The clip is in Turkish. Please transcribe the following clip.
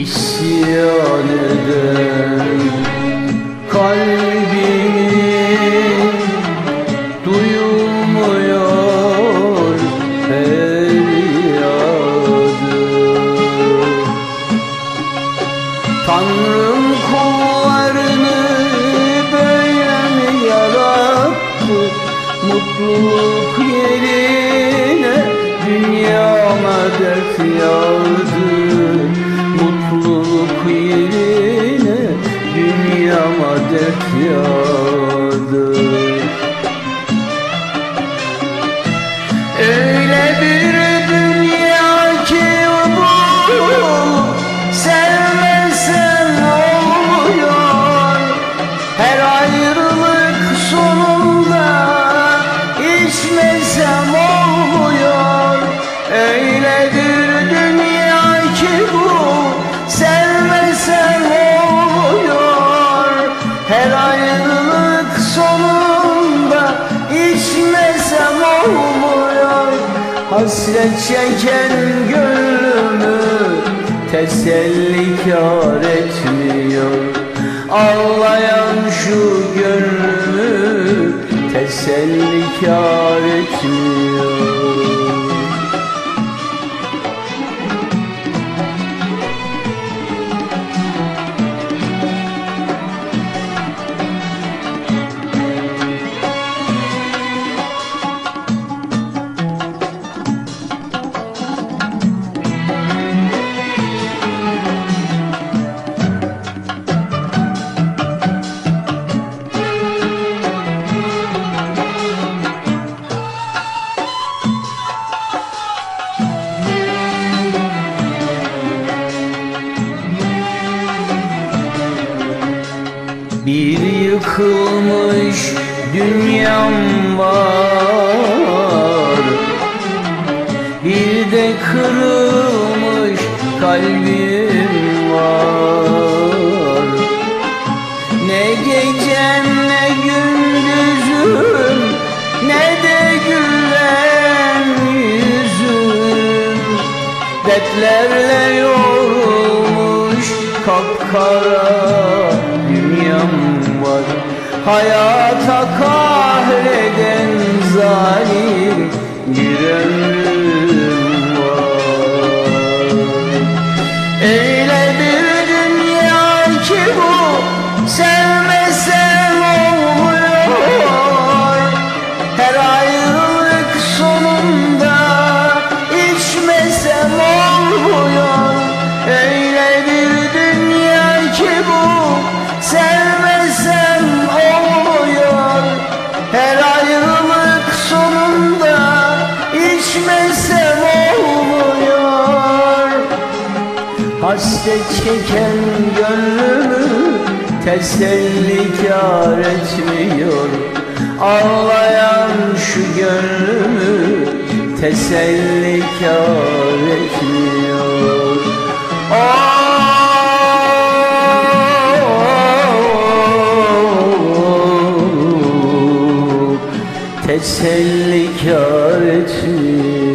isyan eden kalbimin duyulmuyor feryadı Tanrım kullarını böyle mi yarattı Mutluluk yerine dünyama dert yağdı yağdı Öyle bir dünya ki bu Sevmesen olmuyor. Her ayrılık sonunda içmesem olmuyor. Öyle bir Her ayrılık sonunda içmesem olmuyor. Hasret çeken gönlümü teselli kar etmiyor. Ağlayan şu gönlümü teselli kar etmiyor Bir yıkılmış dünyam var. Bir de kırılmış kalbim var. Ne gecem ne gündüzüm Ne de gülen yüzüm. Dertlerle yorulmuş kapkara Hayata kahreden Hasret çeken gönlümü teselli kar etmiyor. Ağlayan şu gönlümü teselli kar etmiyor. Teselli kar etmiyor